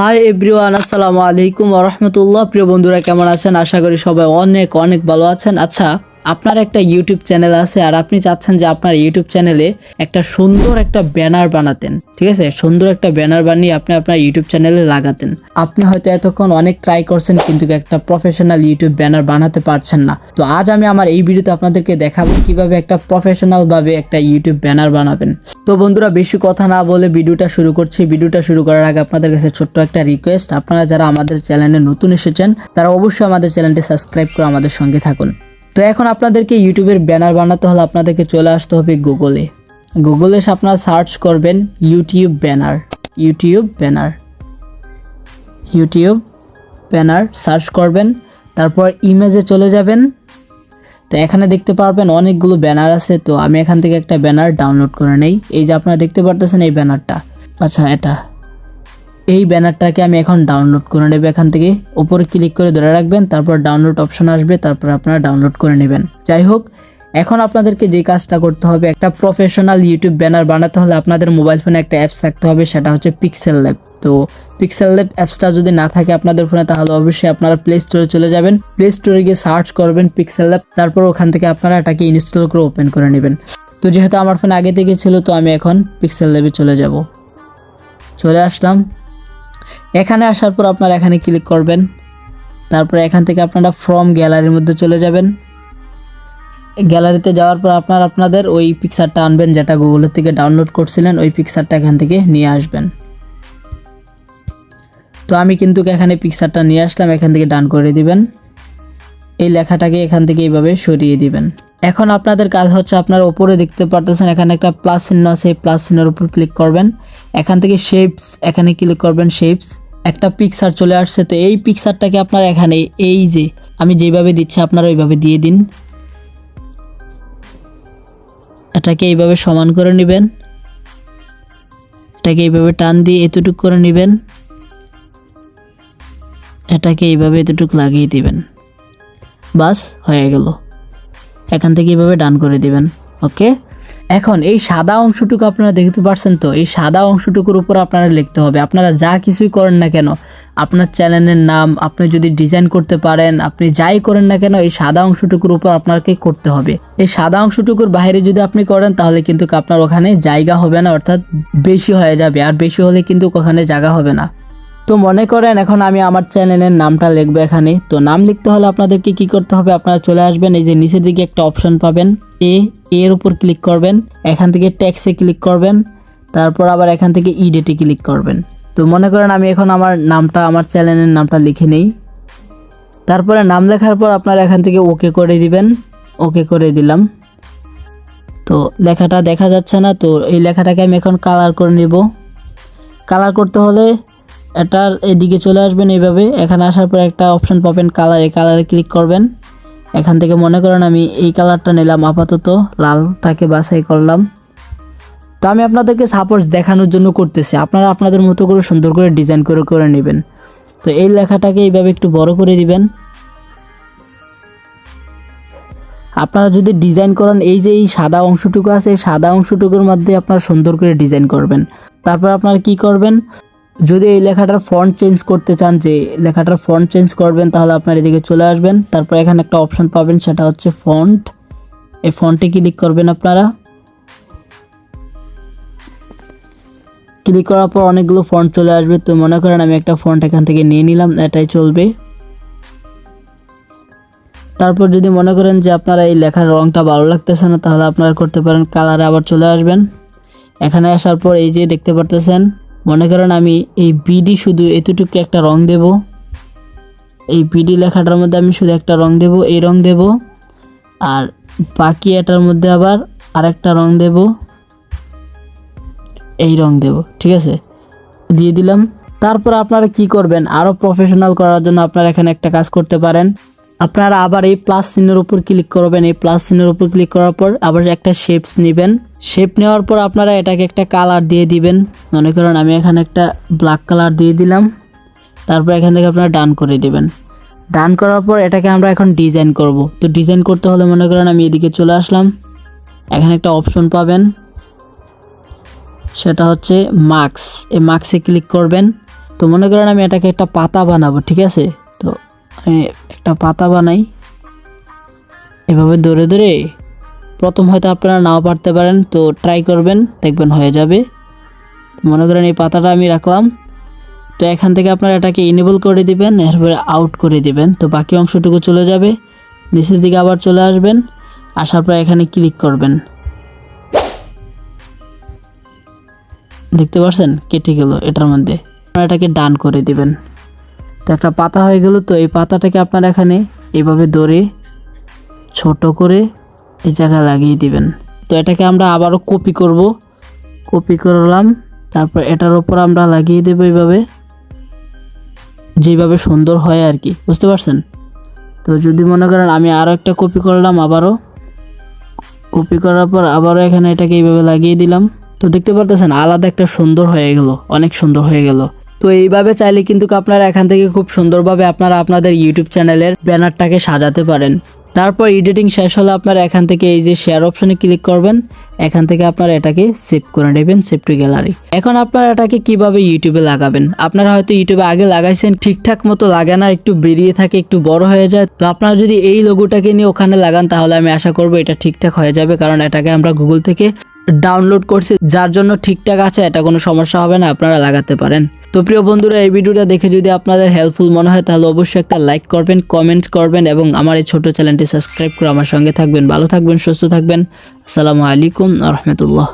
Hi everyone আসসালামু আলাইকুম রহমতুল্লাহ প্রিয় বন্ধুরা, কেমন আছেন? আশা করি সবাই অনেক অনেক ভালো আছেন। আচ্ছা আপনার একটা ইউটিউব চ্যানেল আছে আর আপনি চাচ্ছেন যে আপনার ইউটিউব চ্যানেলে একটা সুন্দর একটা ব্যানার বানাতেন, ঠিক আছে? সুন্দর একটা ব্যানার বানিয়ে আপনি আপনার ইউটিউব চ্যানেলে লাগাতেন। আপনি হয়তো এতক্ষণ অনেক ট্রাই করছেন, কিন্তু একটা প্রফেশনাল ইউটিউব ব্যানার বানাতে পারছেন না। তো আজ আমি আমার এই ভিডিওতে আপনাদেরকে দেখাবো কীভাবে একটা প্রফেশনাল ভাবে একটা ইউটিউব ব্যানার বানাবেন। তো বন্ধুরা, বেশি কথা না বলে ভিডিওটা শুরু করছি। ভিডিওটা শুরু করার আগে আপনাদের কাছে ছোট্ট একটা রিকোয়েস্ট আপনারা যারা আমাদের চ্যানেলে নতুন এসেছেন, তারা অবশ্যই আমাদের চ্যানেলটি সাবস্ক্রাইব করে আমাদের সঙ্গে থাকুন। তো এখন আপনাদেরকে ইউটিউবের ব্যানার বানাতে হলে আপনাদেরকে চলে আসতে হবে গুগলে। গুগলে আপনারা সার্চ করবেন YouTube banner YouTube banner. YouTube banner search করবেন, তারপর ইমেজে চলে যাবেন। তো এখানে দেখতে পারবেন অনেকগুলো ব্যানার আছে, তো আমি এখান থেকে একটা ব্যানার ডাউনলোড করে নেই। এই যে আপনারা দেখতে পারতেছেন এই ব্যানারটা। আচ্ছা এটা। এই ব্যানারটাকে আমি এখন ডাউনলোড করে নেব এখান থেকে। উপরে ক্লিক করে ধরে রাখবেন, তারপর ডাউনলোড অপশন আসবে, তারপর আপনারা ডাউনলোড করে নেবেন। যাই হোক, এখন আপনাদেরকে যে কাজটা করতে হবে, একটা প্রফেশনাল ইউটিউব ব্যানার বানাতে হলে আপনাদের মোবাইল ফোনে একটা অ্যাপস থাকতে হবে, সেটা হচ্ছে পিক্সেল ল্যাব তো পিক্সেল ল্যাব অ্যাপসটা যদি না থাকে আপনাদের ফোনে তাহলে অবশ্যই আপনারা প্লে স্টোরে চলে যাবেন। প্লে স্টোরে গিয়ে সার্চ করবেন পিক্সেল ল্যাব তারপর ওখান থেকে আপনারা এটাকে ইনস্টল করে ওপেন করে নেবেন। তো যেহেতু আমার ফোনে আগে থেকে ছিল, তো আমি এখন পিক্সেল ল্যাবে চলে যাব। চলে আসলাম। এখানে আসার পর আপনারা এখানে ক্লিক করবেন। তারপরে এখান থেকে আপনারা ফ্রম গ্যালারির মধ্যে চলে যাবেন। গ্যালারিতে যাওয়ার পর আপনার আপনাদের ওই পিকচারটা আনবেন, যেটা গুগলের থেকে ডাউনলোড করছিলেন, ওই পিকচারটা এখান থেকে নিয়ে আসবেন। তো আমি কিন্তু এখানে পিকচারটা নিয়ে আসলাম, এখান থেকে ডান করে দিবেন। এই লেখাটাকে এখান থেকে এইভাবে সরিয়ে দিবেন। এখন আপনাদের কাজ হচ্ছে, আপনার ওপরে দেখতে পারতেছেন, এখানে একটা প্লাস চিহ্ন আছে, এই প্লাস চিহ্নের উপর ক্লিক করবেন। এখান থেকে শেপস এখানে ক্লিক করবেন শেপস একটা পিকচার চলে আসছে, তো এই পিকচারটাকে আপনার এখানে, এই যে, আমি যেভাবে দিচ্ছি আপনারা ওইভাবে দিয়ে দিন। এটাকে এইভাবে সমান করে নেবেন। এটাকে এইভাবে টান দিয়ে এতটুক করে নেবেন। এটাকে এইভাবে এতটুক লাগিয়ে দিবেন। বাস, হয়ে গেল। এখান থেকে এইভাবে ডান করে দিবেন। ওকে? এখন এই সাদা অংশটুকু আপনারা দেখতে পাচ্ছেন তো, এই সাদা অংশটুকুর উপর আপনারা লিখতে হবে। আপনারা যা কিছুই করেন না কেন, আপনার চ্যানেলের নাম, আপনি যদি ডিজাইন করতে পারেন, আপনি যাই করেন না কেন, এই সাদা অংশটুকুর উপর আপনাকে করতে হবে। এই সাদা অংশটুকুর বাইরে যদি আপনি করেন, তাহলে কিন্তু আপনার ওখানে জায়গা হবে না, অর্থাৎ বেশি হয়ে যাবে। আর বেশি হলে কিন্তু ওখানে জায়গা হবে না। তো মনে করেন এখন আমি আমার চ্যানেলের নামটা লিখব এখানে। তো নাম লিখতে হলে আপনাদেরকে কি করতে হবে? আপনারা চলে আসবেন, এই যে নিচের দিকে একটা অপশন পাবেন, এ, এর উপর ক্লিক করবেন, এখান থেকে ট্যাক্সে ক্লিক করবেন, তারপর আবার এখান থেকে ইডেটে ক্লিক করবেন। তো মনে করেন আমি এখন আমার নামটা, আমার চ্যানেলের নামটা লিখে নেই। তারপরে নাম লেখার পর আপনারা এখান থেকে ওকে করে দিবেন ওকে করে দিলাম। তো লেখাটা দেখা যাচ্ছে না, তো এই লেখাটাকে আমি এখন কালার করে নেব। কালার করতে হলে এটার এদিকে চলে আসবেন এইভাবে। এখানে আসার পর একটা অপশন পাবেন কালার কালারে ক্লিক করবেন। এখান থেকে মনে করেন আমি এই কালারটা নিলাম আপাতত, লালটাকে বাছাই করলাম। তো আমি আপনাদেরকে সাপোর্ট দেখানোর জন্য করতেছি। আপনারা আপনাদের মতো করে সুন্দর করে ডিজাইন করে করে নেবেন। তো এই লেখাটাকে এইভাবে একটু বড় করে দিবেন। আপনারা যদি ডিজাইন করেন, এই যে এই সাদা অংশটুকু আছে, এই সাদা অংশটুকুর মধ্যে আপনারা সুন্দর করে ডিজাইন করবেন। তারপর আপনারা কি করবেন? যদি এই লেখাটার ফন্ট চেঞ্জ করতে চান যে লেখাটার ফন্ট চেঞ্জ করবেন, তাহলে আপনার এদিকে চলে আসবেন। তারপর এখানে একটা অপশন পাবেন, সেটা হচ্ছে ফন্ট এই ফন্টে ক্লিক করবেন আপনারা। ক্লিক করার পর অনেকগুলো ফন্ট চলে আসবে। তো মনে করেন আমি একটা ফন্ট এখান থেকে নিয়ে নিলাম, এটাই চলবে। তারপর যদি মনে করেন যে আপনারা এই লেখার রঙটা ভালো লাগতেছে না, তাহলে আপনারা করতে পারেন, কালারে আবার চলে আসবেন। এখানে আসার পর এই যে দেখতে পারতেছেন মনে করেন আমি এই বিডি শুধু এতটুকু একটা রং দেব। এই বিডি লেখাটার মধ্যে আমি শুধু একটা রং দেব, এই রং দেব। আর বাকি এটার মধ্যে আবার আরেকটা রং দেব, এই রং দেব, ঠিক আছে? দিয়ে দিলাম। তারপর আপনারা কি করবেন? আরও প্রফেশনাল করার জন্য আপনারা এখানে একটা কাজ করতে পারেন। আপনারা আবার এই প্লাস চিহ্নের উপর ক্লিক করবেন। এই প্লাস চিহ্নের উপর ক্লিক করার পর আবার একটা শেপস নেবেন। শেপ নেওয়ার পর আপনারা এটাকে একটা কালার দিয়ে দিবেন। মনে করেন আমি এখানে একটা ব্ল্যাক কালার দিয়ে দিলাম। তারপর এখান থেকে আপনারা ডান করে দিবেন। ডান করার পর এটাকে আমরা এখন ডিজাইন করব। তো ডিজাইন করতে হলে মনে করেন আমি এদিকে চলে আসলাম। এখানে একটা অপশন পাবেন। সেটা হচ্ছে মার্কস এই মার্কসে ক্লিক করবেন। তো মনে করেন আমি এটাকে একটা পাতা বানাবো, ঠিক আছে? আমি একটা পাতা বানাই। এভাবে ধরে ধরে প্রথম হয়তো আপনারা নাও পারতে পারেন, তো ট্রাই করবেন, দেখবেন হয়ে যাবে। মনে করেন এই পাতাটা আমি রাখলাম। তো এখান থেকে আপনারা এটাকে ইনেবল করে দিবেন, এরপরে আউট করে দিবেন। তো বাকি অংশটুকু চলে যাবে। নিচের দিকে আবার চলে আসবেন, আসার পর এখানে ক্লিক করবেন। দেখতে পাচ্ছেন কেটে গেল এটার মধ্যে। আপনারা এটাকে ডান করে দিবেন। তো একটা পাতা হয়ে গেল তো এই পাতাটাকে আপনারা এখানে এইভাবে ধরে ছোট করে এই জায়গায় লাগিয়ে দিবেন। তো এটাকে আমরা আবারও কপি করব। কপি করলাম, তারপর এটার ওপর আমরা লাগিয়ে দেবো এইভাবে। যেভাবে সুন্দর হয় আর কি, বুঝতে পারছেন? তো যদি মনে করেন আমি আরও একটা কপি করলাম আবারও। কপি করার পর আবারও এখানে এটাকে এইভাবে লাগিয়ে দিলাম। তো দেখতে পারতেছেন আলাদা একটা সুন্দর হয়ে গেল, অনেক সুন্দর হয়ে গেল। তো এইভাবে চাইলে কিন্তু আপনারা এখান থেকে খুব সুন্দরভাবে আপনারা আপনাদের ইউটিউব চ্যানেলের ব্যানারটাকে সাজাতে পারেন। তারপর এডিটিং শেষ হলে আপনারা এখান থেকে এই যে শেয়ার অপশনে ক্লিক করবেন। এখান থেকে আপনারা এটাকে সেভ করে নেবেন সেভ টু গ্যালারি এখন আপনারা এটাকে কীভাবে ইউটিউবে লাগাবেন? আপনারা হয়তো ইউটিউবে আগে লাগাইছেন, ঠিকঠাক মতো লাগে না, একটু বেরিয়ে থাকে, একটু বড় হয়ে যায়। তো আপনারা যদি এই লোগোটাকে নিয়ে ওখানে লাগান, তাহলে আমি আশা করব এটা ঠিকঠাক হয়ে যাবে, কারণ এটাকে আমরা গুগল থেকে ডাউনলোড করছি। যার জন্য ঠিকঠাক আছে, এটা কোনো সমস্যা হবে না, আপনারা লাগাতে পারেন। তো প্রিয় বন্ধুরা, এই ভিডিওটা দেখে যদি আপনাদের হেল্পফুল মনে হয়, তাহলে অবশ্যই একটা লাইক করবেন কমেন্ট করবেন এবং আমার এই ছোটো চ্যানেলটি সাবস্ক্রাইব করে আমার সঙ্গে থাকবেন। ভালো থাকবেন, সুস্থ থাকবেন। আসসালামু আলাইকুম রহমতুল্লাহ।